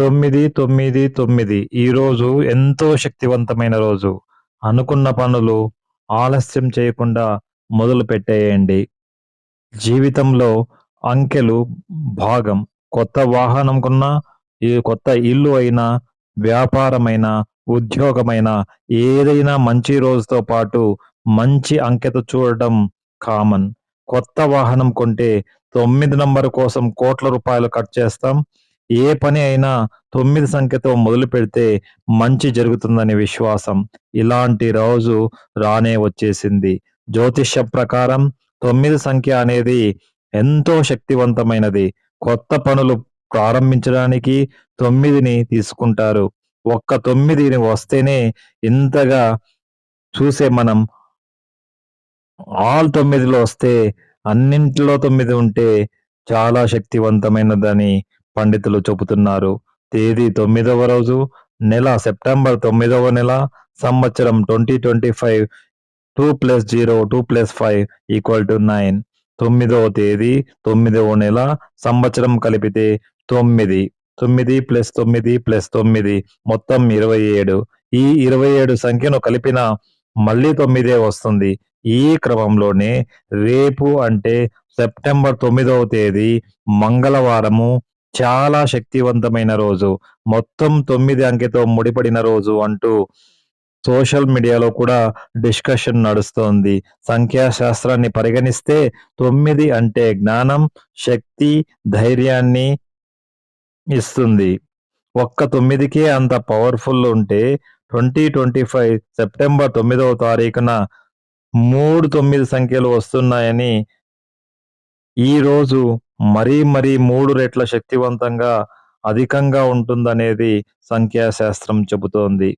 తొమ్మిది తొమ్మిది తొమ్మిది. ఈరోజు ఎంతో శక్తివంతమైన రోజు. అనుకున్న పనులు ఆలస్యం చేయకుండా మొదలు పెట్టేయండి. జీవితంలో అంకెలు భాగం. కొత్త వాహనం కొన్నా ఈ కొత్త ఇల్లు అయినా వ్యాపారమైన ఉద్యోగమైన ఏదైనా మంచి రోజుతో పాటు మంచి అంకెత చూడటం కామన్ కొత్త వాహనం కొంటే తొమ్మిది నంబర్ కోసం కోట్ల రూపాయలు ఖర్చు చేస్తాం. ఏ పని అయినా తొమ్మిది సంఖ్యతో మొదలు పెడితే మంచి జరుగుతుందనే విశ్వాసం. ఇలాంటి రోజు రానే వచ్చేసింది. జ్యోతిష ప్రకారం తొమ్మిది సంఖ్య అనేది ఎంతో శక్తివంతమైనది. కొత్త పనులు ప్రారంభించడానికి తొమ్మిదిని తీసుకుంటారు. ఒక్క తొమ్మిదిని వస్తేనే ఇంతగా చూసే మనం ఆల్ తొమ్మిదిలో వస్తే అన్నింటిలో తొమ్మిది ఉంటే చాలా శక్తివంతమైనదని పండితులు చెబుతున్నారు. తేదీ తొమ్మిదవ రోజు నెల సెప్టెంబర్ తొమ్మిదవ నెల సంవత్సరం twenty twenty five two plus zero two plus five equal to nine. తొమ్మిదవ తేదీ తొమ్మిదవ నెల సంవత్సరం కలిపితే తొమ్మిది. తొమ్మిది ప్లస్ తొమ్మిది ప్లస్ తొమ్మిది మొత్తం ఇరవై ఏడు. ఈ ఇరవై ఏడు సంఖ్యను కలిపిన మళ్ళీ తొమ్మిదే వస్తుంది. ఈ క్రమంలోనే రేపు అంటే సెప్టెంబర్ తొమ్మిదవ తేదీ మంగళవారము చాలా శక్తివంతమైన రోజు. మొత్తం తొమ్మిది అంకెతో ముడిపడిన రోజు అంటూ సోషల్ మీడియాలో కూడా డిస్కషన్ నడుస్తోంది. సంఖ్యాశాస్త్రాన్ని పరిగణిస్తే తొమ్మిది అంటే జ్ఞానం శక్తి ధైర్యాన్ని ఇస్తుంది. ఒక్క తొమ్మిదికే అంత పవర్ఫుల్ ఉంటే ట్వంటీ ట్వంటీ ఫైవ్ సెప్టెంబర్ తొమ్మిదవ తారీఖున మూడు తొమ్మిది సంఖ్యలు వస్తున్నాయని ఈ రోజు మరీ మరీ మూడు రెట్ల శక్తివంతంగా అధికంగా ఉంటుందనేది సంఖ్యాశాస్త్రం చెబుతోంది.